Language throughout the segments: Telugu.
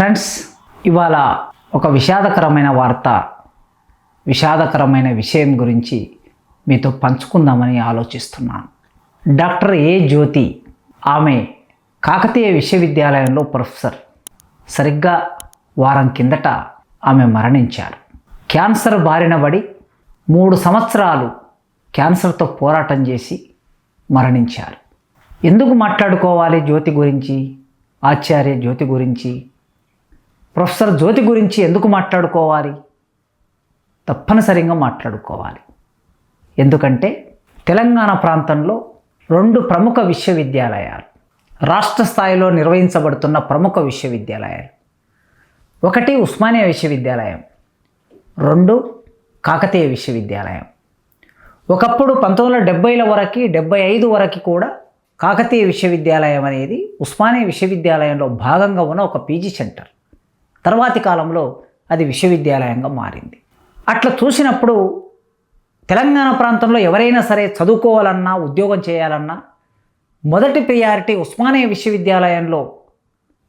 ఫ్రెండ్స్ ఇవాళ ఒక విషాదకరమైన వార్త విషాదకరమైన విషయం గురించి మీతో పంచుకుందామని ఆలోచిస్తున్నాను. డాక్టర్ ఏ జ్యోతి ఆమె కాకతీయ విశ్వవిద్యాలయంలో ప్రొఫెసర్. సరిగ్గా వారం కిందట ఆమె మరణించారు. క్యాన్సర్ బారిన పడి మూడు సంవత్సరాలు క్యాన్సర్తో పోరాటం చేసి మరణించారు. ఎందుకు మాట్లాడుకోవాలి జ్యోతి గురించి? ఆచార్య జ్యోతి గురించి ప్రొఫెసర్ జ్యోతి గురించి ఎందుకు మాట్లాడుకోవాలి? తప్పనిసరిగా మాట్లాడుకోవాలి. ఎందుకంటే తెలంగాణ ప్రాంతంలో రెండు ప్రముఖ విశ్వవిద్యాలయాలు రాష్ట్ర స్థాయిలో నిర్వహించబడుతున్న ప్రముఖ విశ్వవిద్యాలయాలు. ఒకటి ఉస్మానియా విశ్వవిద్యాలయం రెండు కాకతీయ విశ్వవిద్యాలయం. ఒకప్పుడు పంతొమ్మిది వందల డెబ్బైల వరకు డెబ్బై ఐదు వరకు కూడా కాకతీయ విశ్వవిద్యాలయం అనేది ఉస్మానియా విశ్వవిద్యాలయంలో భాగంగా ఉన్న ఒక పీజీ సెంటర్. తర్వాతి కాలంలో అది విశ్వవిద్యాలయంగా మారింది. అట్లా చూసినప్పుడు తెలంగాణ ప్రాంతంలో ఎవరైనా సరే చదువుకోవాలన్నా ఉద్యోగం చేయాలన్నా మొదటి ప్రియారిటీ ఉస్మానియా విశ్వవిద్యాలయంలో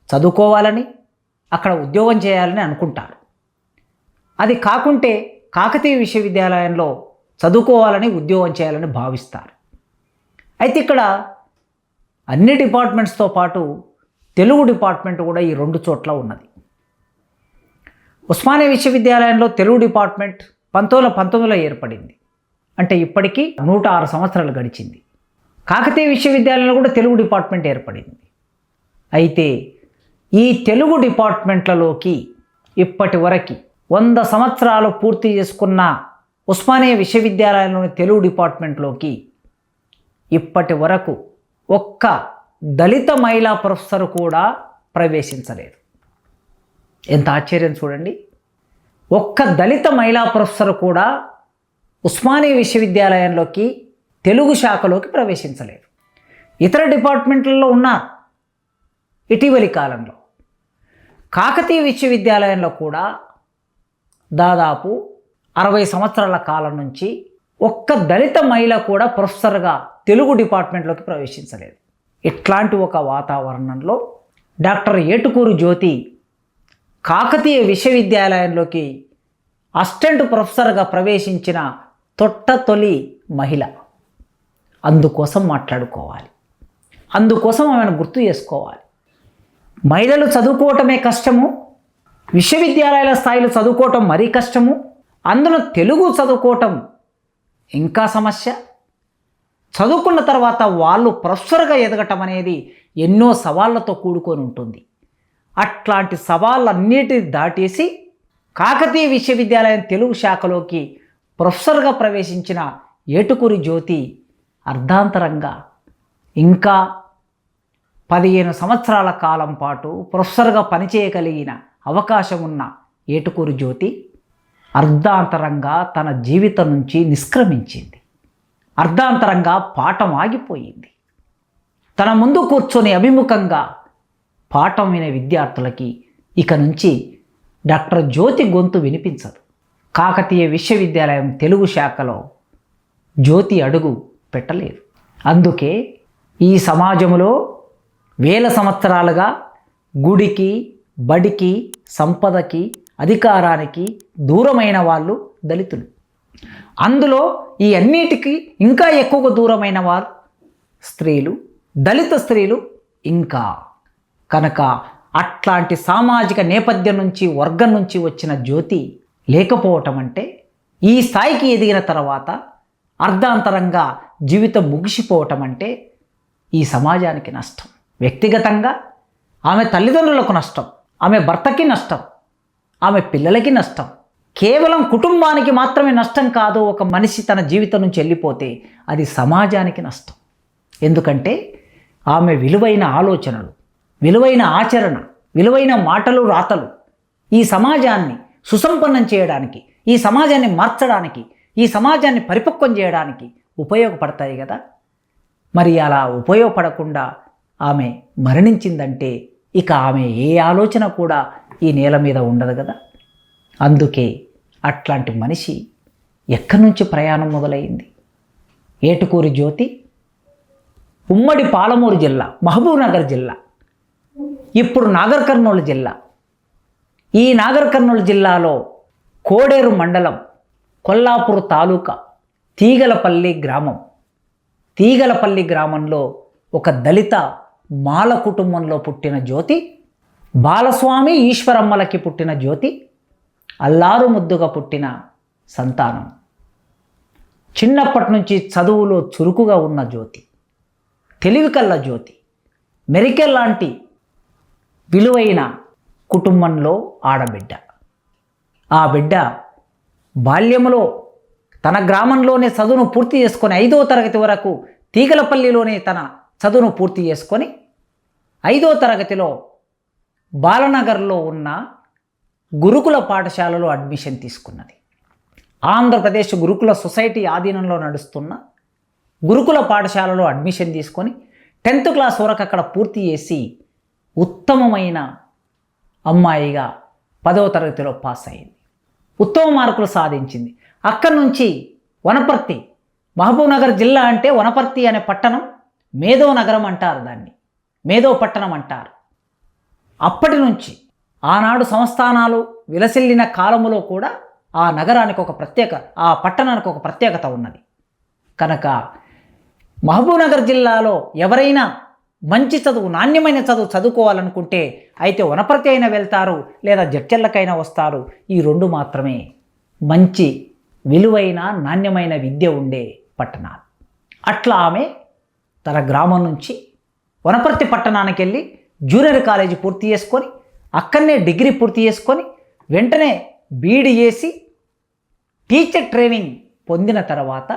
చదువుకోవాలని అక్కడ ఉద్యోగం చేయాలని అనుకుంటారు. అది కాకుంటే కాకతీయ విశ్వవిద్యాలయంలో చదువుకోవాలని ఉద్యోగం చేయాలని భావిస్తారు. అయితే ఇక్కడ అన్ని డిపార్ట్మెంట్స్తో పాటు తెలుగు డిపార్ట్మెంట్ కూడా ఈ రెండు చోట్ల ఉన్నది. ఉస్మానియా విశ్వవిద్యాలయంలో తెలుగు డిపార్ట్మెంట్ పంతొమ్మిది వందల పంతొమ్మిదిలో ఏర్పడింది. అంటే ఇప్పటికీ నూట ఆరు సంవత్సరాలు గడిచింది. కాకతీయ విశ్వవిద్యాలయంలో కూడా తెలుగు డిపార్ట్మెంట్ ఏర్పడింది. అయితే ఈ తెలుగు డిపార్ట్మెంట్లలోకి ఇప్పటి వరకు వంద సంవత్సరాలు పూర్తి చేసుకున్న ఉస్మానియా విశ్వవిద్యాలయంలోని తెలుగు డిపార్ట్మెంట్లోకి ఇప్పటి వరకు ఒక్క దళిత మహిళా ప్రొఫెసర్ కూడా ప్రవేశించలేదు. ఎంత ఆశ్చర్యం చూడండి. ఒక్క దళిత మహిళా ప్రొఫెసర్ కూడా ఉస్మానియా విశ్వవిద్యాలయంలోకి తెలుగు శాఖలోకి ప్రవేశించలేదు. ఇతర డిపార్ట్మెంట్లలో ఉన్నారు ఇటీవలి కాలంలో. కాకతీయ విశ్వవిద్యాలయంలో కూడా దాదాపు అరవై సంవత్సరాల కాలం నుంచి ఒక్క దళిత మహిళ కూడా ప్రొఫెసర్గా తెలుగు డిపార్ట్మెంట్లోకి ప్రవేశించలేదు. ఇట్లాంటి ఒక వాతావరణంలో డాక్టర్ ఏటుకూరు జ్యోతి కాకతీయ విశ్వవిద్యాలయంలోకి అసిస్టెంట్ ప్రొఫెసర్గా ప్రవేశించిన తొట్ట తొలి మహిళ. అందుకోసం మాట్లాడుకోవాలి. అందుకోసం ఆమెను గుర్తు చేసుకోవాలి. మహిళలు చదువుకోవటమే కష్టము. విశ్వవిద్యాలయాల స్థాయిలో చదువుకోవటం మరీ కష్టము. అందులో తెలుగు చదువుకోవటం ఇంకా సమస్య. చదువుకున్న తర్వాత వాళ్ళు ప్రొఫెసర్గా ఎదగటం అనేది ఎన్నో సవాళ్ళతో కూడుకొని ఉంటుంది. అట్లాంటి సవాళ్ళన్నిటిని దాటేసి కాకతీయ విశ్వవిద్యాలయం తెలుగు శాఖలోకి ప్రొఫెసర్గా ప్రవేశించిన ఏటుకూరి జ్యోతి అర్ధాంతరంగా ఇంకా పదిహేను సంవత్సరాల కాలం పాటు ప్రొఫెసర్గా పనిచేయగలిగిన అవకాశం ఉన్న ఏటుకూరి జ్యోతి అర్ధాంతరంగా తన జీవితం నుంచి నిష్క్రమించింది. అర్ధాంతరంగా పాఠం ఆగిపోయింది. తన ముందు కూర్చొని అభిముఖంగా పాఠం వినే విద్యార్థులకి ఇక నుంచి డాక్టర్ జ్యోతి గొంతు వినిపించదు. కాకతీయ విశ్వవిద్యాలయం తెలుగు శాఖలో జ్యోతి అడుగు పెట్టలేదు. అందుకే ఈ సమాజంలో వేల సంవత్సరాలుగా గుడికి బడికి సంపదకి అధికారానికి దూరమైన వాళ్ళు దళితులు. అందులో ఈ అన్నిటికీ ఇంకా ఎక్కువగా దూరమైన వారు స్త్రీలు దళిత స్త్రీలు ఇంకా కనుక అట్లాంటి సామాజిక నేపథ్యం నుంచి వర్గం నుంచి వచ్చిన జ్యోతి లేకపోవటం అంటే ఈ స్థాయికి ఎదిగిన తర్వాత అర్ధాంతరంగా జీవితం ముగిసిపోవటం అంటే ఈ సమాజానికి నష్టం. వ్యక్తిగతంగా ఆమె తల్లిదండ్రులకు నష్టం ఆమె భర్తకి నష్టం ఆమె పిల్లలకి నష్టం. కేవలం కుటుంబానికి మాత్రమే నష్టం కాదు ఒక మనిషి తన జీవితం నుంచి వెళ్ళిపోతే అది సమాజానికి నష్టం. ఎందుకంటే ఆమె విలువైన ఆలోచనలు విలువైన ఆచరణ విలువైన మాటలు రాతలు ఈ సమాజాన్ని సుసంపన్నం చేయడానికి ఈ సమాజాన్ని మార్చడానికి ఈ సమాజాన్ని పరిపక్వం చేయడానికి ఉపయోగపడతాయి కదా? మరి అలా ఉపయోగపడకుండా ఆమె మరణించిందంటే ఇక ఆమె ఏ ఆలోచన కూడా ఈ నేల మీద ఉండదు కదా? అందుకే అట్లాంటి మనిషి ఎక్కడి నుంచి ప్రయాణం మొదలైంది? ఏటుకూరి జ్యోతి ఉమ్మడి పాలమూరు జిల్లా మహబూబ్నగర్ జిల్లా. ఇప్పుడు నాగర్ కర్నూలు జిల్లా. ఈ నాగర్ కర్నూలు జిల్లాలో కోడేరు మండలం కొల్లాపూర్ తాలూకా తీగలపల్లి గ్రామం. తీగలపల్లి గ్రామంలో ఒక దళిత మాల కుటుంబంలో పుట్టిన జ్యోతి బాలస్వామి ఈశ్వరమ్మలకి పుట్టిన జ్యోతి అల్లారు ముద్దుగా పుట్టిన సంతానం. చిన్నప్పటి నుంచి చదువులో చురుకుగా ఉన్న జ్యోతి తెలివికల్ల జ్యోతి మెరికెల్ లాంటి విలువైన కుటుంబంలో ఆడబిడ్డ. ఆ బిడ్డ బాల్యములో తన గ్రామంలోనే చదువును పూర్తి చేసుకొని ఐదో తరగతి వరకు తీగలపల్లిలోనే తన చదువును పూర్తి చేసుకొని ఐదో తరగతిలో బాలనగర్లో ఉన్న గురుకుల పాఠశాలలో అడ్మిషన్ తీసుకున్నది. ఆంధ్రప్రదేశ్ గురుకుల సొసైటీ ఆధీనంలో నడుస్తున్న గురుకుల పాఠశాలలో అడ్మిషన్ తీసుకొని టెన్త్ క్లాస్ వరకు అక్కడ పూర్తి చేసి ఉత్తమమైన అమ్మాయిగా పదవ తరగతిలో పాస్ అయింది. ఉత్తమ మార్కులు సాధించింది. అక్కడి నుంచి వనపర్తి మహబూబ్నగర్ జిల్లా అంటే వనపర్తి అనే పట్టణం మేధో నగరం అంటారు దాన్ని. మేధో పట్టణం అంటారు. అప్పటి నుంచి ఆనాడు సంస్థానాలు విలసిల్లిన కాలములో కూడా ఆ నగరానికి ఒక ప్రత్యేక ఆ పట్టణానికి ఒక ప్రత్యేకత ఉన్నది. కనుక మహబూబ్నగర్ జిల్లాలో ఎవరైనా మంచి చదువు నాణ్యమైన చదువు చదువుకోవాలనుకుంటే అయితే వనపర్తి అయినా వెళ్తారు లేదా జడ్చెల్లకైనా వస్తారు. ఈ రెండు మాత్రమే. మంచి విలువైన నాణ్యమైన విద్య ఉండే పట్టణాలు. అట్లా ఆమె తన గ్రామం నుంచి వనపర్తి పట్టణానికి వెళ్ళి జూనియర్ కాలేజీ పూర్తి చేసుకొని అక్కడనే డిగ్రీ పూర్తి చేసుకొని వెంటనే బీఈడి చేసి టీచర్ ట్రైనింగ్ పొందిన తర్వాత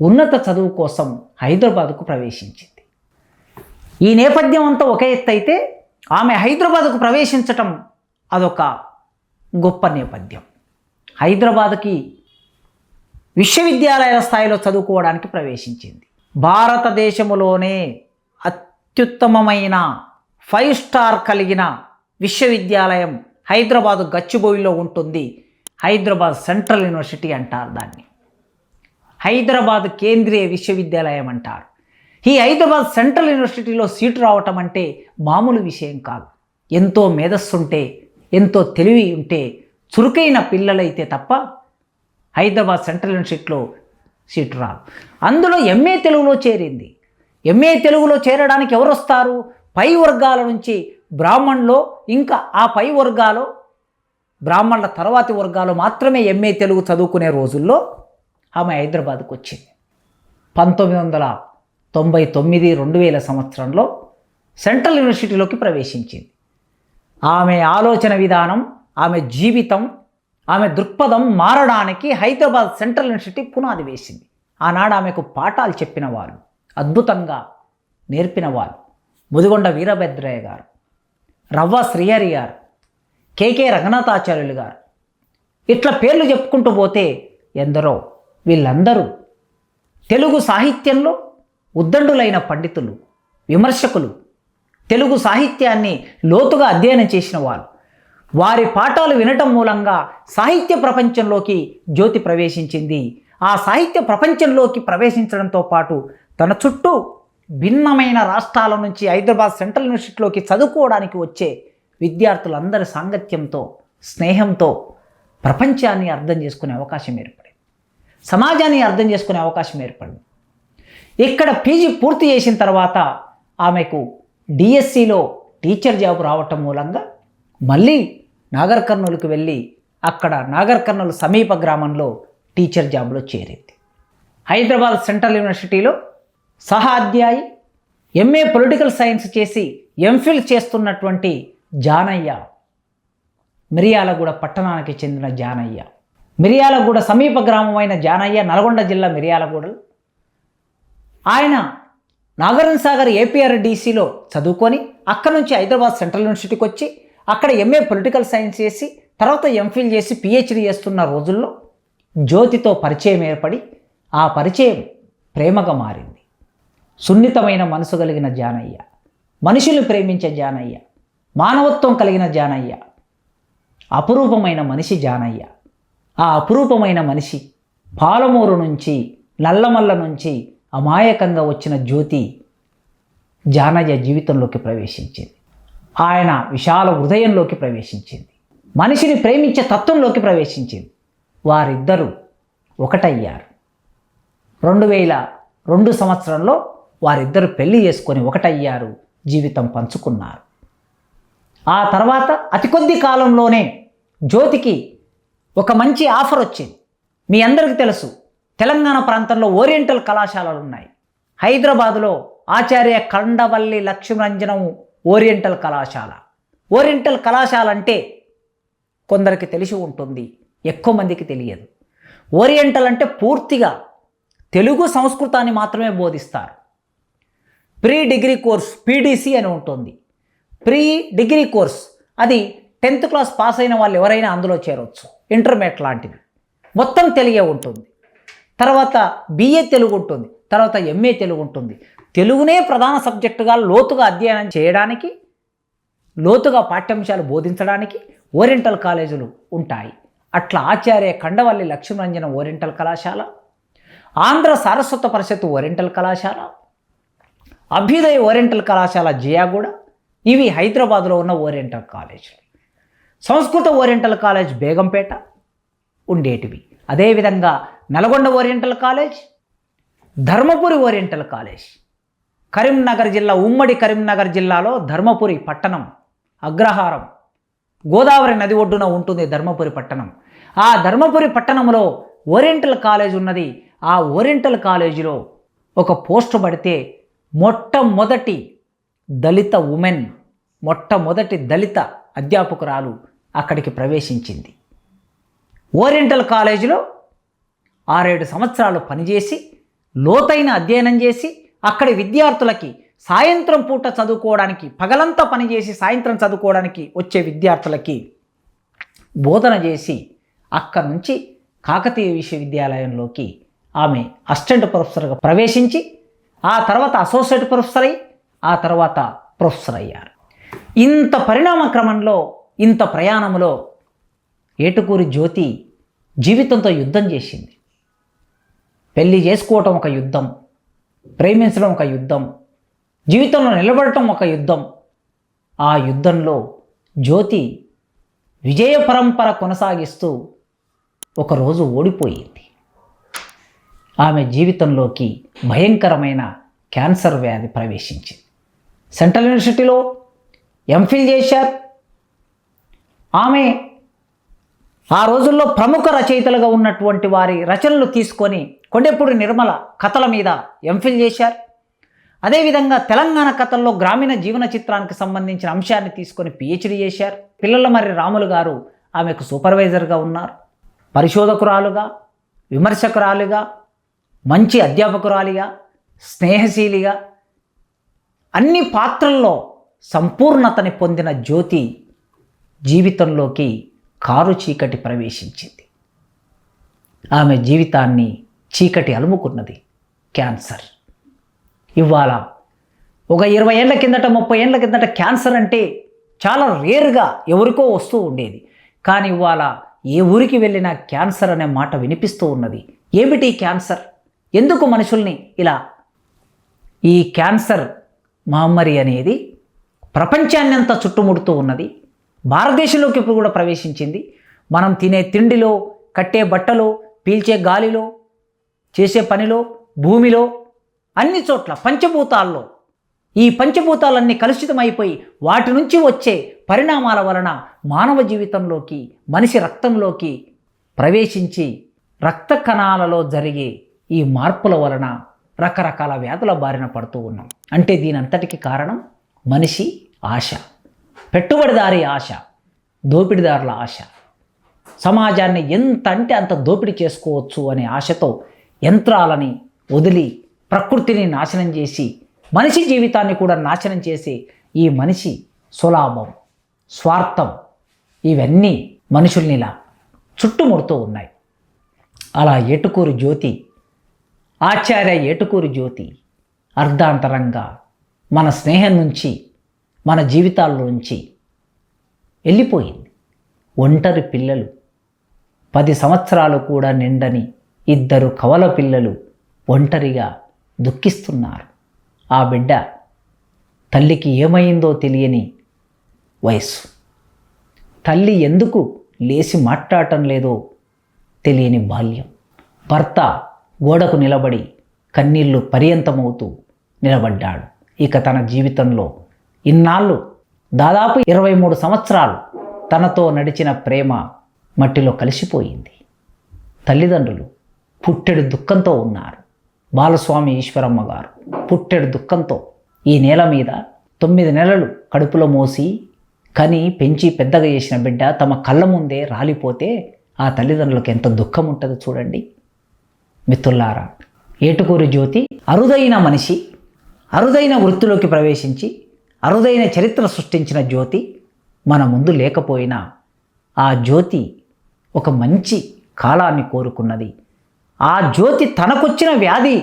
ఉన్నత చదువు కోసం హైదరాబాద్కు ప్రవేశించింది. ఈ నేపథ్యం అంతా ఒక ఎత్తు అయితే ఆమె హైదరాబాద్కు ప్రవేశించటం అదొక గొప్ప నేపథ్యం. హైదరాబాద్కి విశ్వవిద్యాలయాల స్థాయిలో చదువుకోవడానికి ప్రవేశించింది. భారతదేశంలోనే అత్యుత్తమమైన ఫైవ్ స్టార్ కలిగిన విశ్వవిద్యాలయం హైదరాబాద్ గచ్చిబోయిలో ఉంటుంది. హైదరాబాద్ సెంట్రల్ యూనివర్సిటీ అంటారు దాన్ని. హైదరాబాద్ కేంద్రీయ విశ్వవిద్యాలయం అంటారు. ఈ హైదరాబాద్ సెంట్రల్ యూనివర్సిటీలో సీటు రావటం అంటే మామూలు విషయం కాదు. ఎంతో మేధస్సుంటే ఎంతో తెలివి ఉంటే చురుకైన పిల్లలైతే తప్ప హైదరాబాద్ సెంట్రల్ యూనివర్సిటీలో సీటు రాదు. అందులో ఎంఏ తెలుగులో చేరింది. ఎంఏ తెలుగులో చేరడానికి ఎవరు వస్తారు పై వర్గాల నుంచి బ్రాహ్మణ్లో ఇంకా ఆ పై వర్గాలు బ్రాహ్మణుల తర్వాతి వర్గాలు మాత్రమే ఎంఏ తెలుగు చదువుకునే రోజుల్లో ఆమె హైదరాబాద్కు వచ్చింది. పంతొమ్మిది వందల తొంభై తొమ్మిది రెండు వేల సంవత్సరంలో సెంట్రల్ యూనివర్సిటీలోకి ప్రవేశించింది. ఆమె ఆలోచన విధానం ఆమె జీవితం ఆమె దృక్పథం మారడానికి హైదరాబాద్ సెంట్రల్ యూనివర్సిటీ పునాది వేసింది. ఆనాడు ఆమెకు పాఠాలు చెప్పిన వాళ్ళు అద్భుతంగా నేర్పిన వాళ్ళు ముదిగొండ వీరభద్రయ్య గారు రవ్వ శ్రీహరి గారు కేకే రంగనాథాచార్యులు గారు. ఇట్లా పేర్లు చెప్పుకుంటూ పోతే ఎందరో వీళ్ళందరూ తెలుగు సాహిత్యంలో ఉద్దండులైన పండితులు విమర్శకులు తెలుగు సాహిత్యాన్ని లోతుగా అధ్యయనం చేసిన వారు. వారి పాఠాలు వినటం మూలంగా సాహిత్య ప్రపంచంలోకి జ్యోతి ప్రవేశించింది. ఆ సాహిత్య ప్రపంచంలోకి ప్రవేశించడంతో పాటు తన చుట్టూ భిన్నమైన రాష్ట్రాల నుంచి హైదరాబాద్ సెంట్రల్ యూనివర్సిటీలోకి చదువుకోవడానికి వచ్చే విద్యార్థులందరి సాంగత్యంతో స్నేహంతో ప్రపంచాన్ని అర్థం చేసుకునే అవకాశం ఏర్పడింది. సమాజాన్ని అర్థం చేసుకునే అవకాశం ఏర్పడింది. ఇక్కడ పీజీ పూర్తి చేసిన తర్వాత ఆమెకు డిఎస్సిలో టీచర్ జాబ్ రావటం మూలంగా మళ్ళీ నాగర్ కర్నూలుకు వెళ్ళి అక్కడ నాగర్ కర్నూలు సమీప గ్రామంలో టీచర్ జాబ్లో చేరింది. హైదరాబాద్ సెంట్రల్ యూనివర్సిటీలో సహాధ్యాయి ఎంఏ పొలిటికల్ సైన్స్ చేసి ఎంఫిల్ చేస్తున్నటువంటి జానయ్య మిరియాలగూడ పట్టణానికి చెందిన జానయ్య. మిరియాలగూడ సమీప గ్రామమైన జానయ్య నల్గొండ జిల్లా మిరియాలగూడ ఆయన నాగరన్ సాగర్ ఏపీఆర్డీసీలో చదువుకొని అక్కడ నుంచి హైదరాబాద్ సెంట్రల్ యూనివర్సిటీకి వచ్చి అక్కడ ఎంఏ పొలిటికల్ సైన్స్ చేసి తర్వాత ఎంఫిల్ చేసి పిహెచ్డి చేస్తున్న రోజుల్లో జ్యోతితో పరిచయం ఏర్పడి ఆ పరిచయం ప్రేమగా మారింది. సున్నితమైన మనసు కలిగిన జానయ్య మనుషులు ప్రేమించే జానయ్య మానవత్వం కలిగిన జానయ్య అపురూపమైన మనిషి జానయ్య. ఆ అపురూపమైన మనిషి పాలమూరు నుంచి నల్లమల్ల నుంచి అమాయకంగా వచ్చిన జ్యోతి జానజ జీవితంలోకి ప్రవేశించింది. ఆయన విశాల హృదయంలోకి ప్రవేశించింది. మనిషిని ప్రేమించే తత్వంలోకి ప్రవేశించింది. వారిద్దరూ ఒకటయ్యారు. రెండు వేల రెండు సంవత్సరంలో వారిద్దరు పెళ్ళి చేసుకొని ఒకటయ్యారు జీవితం పంచుకున్నారు. ఆ తర్వాత అతి కొద్ది కాలంలోనే జ్యోతికి ఒక మంచి ఆఫర్ వచ్చింది. మీ అందరికీ తెలుసు తెలంగాణ ప్రాంతంలో ఓరియంటల్ కళాశాలలు ఉన్నాయి. హైదరాబాదులో ఆచార్య కండవల్లి లక్ష్మీరంజనం ఓరియంటల్ కళాశాల. ఓరియంటల్ కళాశాల అంటే కొందరికి తెలిసి ఉంటుంది ఎక్కువ మందికి తెలియదు. ఓరియంటల్ అంటే పూర్తిగా తెలుగు సంస్కృతాన్ని మాత్రమే బోధిస్తారు. ప్రీ డిగ్రీ కోర్స్ పీడీసీ అని ఉంటుంది. ప్రీ డిగ్రీ కోర్స్ అది టెన్త్ క్లాస్ పాస్ అయిన వాళ్ళు ఎవరైనా అందులో చేరవచ్చు ఇంటర్మీడియట్ లాంటిది. మొత్తం తెలియ ఉంటుంది. తర్వాత బిఏ తెలుగు ఉంటుంది తర్వాత ఎంఏ తెలుగు ఉంటుంది. తెలుగునే ప్రధాన సబ్జెక్టుగా లోతుగా అధ్యయనం చేయడానికి లోతుగా పాఠ్యాంశాలు బోధించడానికి ఓరియంటల్ కాలేజీలు ఉంటాయి. అట్లా ఆచార్య కండవల్లి లక్ష్మీరంజన ఓరియంటల్ కళాశాల ఆంధ్ర సారస్వత పరిషత్ ఓరియంటల్ కళాశాల అభ్యుదయ ఓరియంటల్ కళాశాల జియాగూడ ఇవి హైదరాబాద్లో ఉన్న ఓరియంటల్ కాలేజీలు. సంస్కృత ఓరియంటల్ కాలేజ్ బేగంపేట ఉండేటివి. అదేవిధంగా Nalgonda oriental college Dharmapuri oriental college. Karimnagar జిల్లా ఉమ్మడి కరీంనగర్ జిల్లాలో ధర్మపురి పట్టణం అగ్రహారం. గోదావరి నది ఒడ్డున ఉంటుంది ధర్మపురి పట్టణం. ఆ ధర్మపురి పట్టణంలో ఓరియంటల్ కాలేజ్ ఉన్నది. ఆ ఓరియంటల్ కాలేజీలో ఒక పోస్టు పడితే మొట్టమొదటి దళిత ఉమెన్ మొట్టమొదటి దళిత అధ్యాపకురాలు అక్కడికి ప్రవేశించింది. ఓరియంటల్ కాలేజీలో ఆరేడు సంవత్సరాలు పనిచేసి లోతైన అధ్యయనం చేసి అక్కడి విద్యార్థులకి సాయంత్రం పూట చదువుకోవడానికి పగలంతా పనిచేసి సాయంత్రం చదువుకోవడానికి వచ్చే విద్యార్థులకి బోధన చేసి అక్కడి నుంచి కాకతీయ విశ్వవిద్యాలయంలోకి ఆమె అసిస్టెంట్ ప్రొఫెసర్గా ప్రవేశించి ఆ తర్వాత అసోసియేట్ ప్రొఫెసర్ అయ్యి ఆ తర్వాత ప్రొఫెసర్ అయ్యారు. ఇంత పరిణామ క్రమంలో ఇంత ప్రయాణంలో ఏటుకూరి జ్యోతి జీవితంతో యుద్ధం చేసింది. పెళ్ళి చేసుకోవటం ఒక యుద్ధం ప్రేమించడం ఒక యుద్ధం జీవితంలో నిలబడటం ఒక యుద్ధం. ఆ యుద్ధంలో జ్యోతి విజయ పరంపర కొనసాగిస్తూ ఒకరోజు ఓడిపోయింది. ఆమె జీవితంలోకి భయంకరమైన క్యాన్సర్ వ్యాధి ప్రవేశించింది. సెంట్రల్ యూనివర్సిటీలో ఎంఫిల్ చేశారు. ఆమె ఆ రోజుల్లో ప్రముఖ రచయితలుగా ఉన్నటువంటి వారి రచనలు తీసుకొని కొండెప్పుడు నిర్మల కథల మీద ఎంఫిల్ చేశారు. అదేవిధంగా తెలంగాణ కథల్లో గ్రామీణ జీవన చిత్రానికి సంబంధించిన అంశాన్ని తీసుకొని పిహెచ్డి చేశారు. పిల్లల మరి రాములు గారు ఆమెకు సూపర్వైజర్గా ఉన్నారు. పరిశోధకురాలుగా విమర్శకురాలుగా మంచి అధ్యాపకురాలిగా స్నేహశీలిగా అన్ని పాత్రల్లో సంపూర్ణతని పొందిన జ్యోతి జీవితంలోకి కారు చీకటి ప్రవేశించింది. ఆమె జీవితాన్ని చీకటి అలుముకున్నది క్యాన్సర్. ఇవాళ ఒక ఇరవై ఏళ్ళ కిందట ముప్పై ఏళ్ళ కిందట క్యాన్సర్ అంటే చాలా రేర్గా ఎవరికో వస్తూ ఉండేది. కానీ ఇవాళ ఏ ఊరికి వెళ్ళినా క్యాన్సర్ అనే మాట వినిపిస్తూ ఉన్నది. ఏమిటి క్యాన్సర్? ఎందుకు మనుషుల్ని ఇలా ఈ క్యాన్సర్ మహమ్మారి అనేది ప్రపంచాన్ని అంతా చుట్టుముడుతూ ఉన్నది? భారతదేశంలోకి ఇప్పుడు కూడా ప్రవేశించింది. మనం తినే తిండిలో కట్టే బట్టలో పీల్చే గాలిలో చేసే పనిలో భూమిలో అన్ని చోట్ల పంచభూతాల్లో. ఈ పంచభూతాలన్నీ కలుషితమైపోయి వాటి నుంచి వచ్చే పరిణామాల వలన మానవ జీవితంలోకి మనిషి రక్తంలోకి ప్రవేశించి రక్త కణాలలో జరిగే ఈ మార్పుల వలన రకరకాల వ్యాధుల బారిన పడుతూ ఉన్నాం. అంటే దీని అంతటికి కారణం మనిషి ఆశ. పెట్టుబడిదారి ఆశ దోపిడిదారుల ఆశ. సమాజాన్ని ఎంత అంటే అంత దోపిడీ చేసుకోవచ్చు అనే ఆశతో యంత్రాలని వదిలి ప్రకృతిని నాశనం చేసి మనిషి జీవితాన్ని కూడా నాశనం చేసే ఈ మనిషి సులాభం స్వార్థం ఇవన్నీ మనుషుల్ని ఇలా చుట్టుముడుతూ ఉన్నాయి. అలా ఏటుకూరు జ్యోతి ఆచార్య ఏటుకూరు జ్యోతి అర్ధాంతరంగా మన స్నేహం నుంచి మన జీవితాల్లోంచి వెళ్ళిపోయింది. ఒంటరి పిల్లలు పది సంవత్సరాలు కూడా నిండని ఇద్దరు కవల పిల్లలు ఒంటరిగా దుఃఖిస్తున్నారు. ఆ బిడ్డ తల్లికి ఏమైందో తెలియని వయస్సు. తల్లి ఎందుకు లేచి మాట్లాడటం లేదో తెలియని బాల్యం. భర్త గోడకు నిలబడి కన్నీళ్ళు పర్యంతమవుతూ నిలబడ్డాడు. ఇక తన జీవితంలో ఇన్నాళ్ళు దాదాపు ఇరవై మూడు సంవత్సరాలు తనతో నడిచిన ప్రేమ మట్టిలో కలిసిపోయింది. తల్లిదండ్రులు పుట్టెడు దుఃఖంతో ఉన్నారు. బాలస్వామి ఈశ్వరమ్మ గారు పుట్టెడు దుఃఖంతో ఈ నేల మీద తొమ్మిది నెలలు కడుపులో మోసి కని పెంచి పెద్దగా చేసిన బిడ్డ తమ కళ్ళ ముందే రాలిపోతే ఆ తల్లిదండ్రులకు ఎంత దుఃఖం ఉంటుందో చూడండి. మిత్రులారా ఏటుకూరి జ్యోతి అరుదైన మనిషి అరుదైన వృత్తిలోకి ప్రవేశించి అరుదైన చరిత్ర సృష్టించిన జ్యోతి మన ముందు లేకపోయినా ఆ జ్యోతి ఒక మంచి కాలాన్ని కోరుకున్నది. ఆ జ్యోతి తనకొచ్చిన వ్యాధి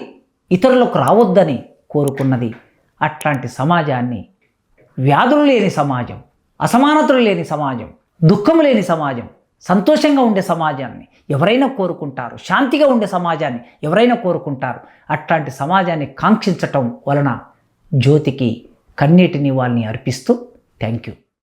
ఇతరులకు రావద్దని కోరుకున్నది. అట్లాంటి సమాజాన్ని వ్యాధులు లేని సమాజం అసమానతలు లేని సమాజం దుఃఖం లేని సమాజం సంతోషంగా ఉండే సమాజాన్ని ఎవరైనా కోరుకుంటారు. శాంతిగా ఉండే సమాజాన్ని ఎవరైనా కోరుకుంటారు. అట్లాంటి సమాజాన్ని కాంక్షించటం వలన జ్యోతికి కన్నీటిని వాళ్ళని అర్పిస్తూ థ్యాంక్ యూ.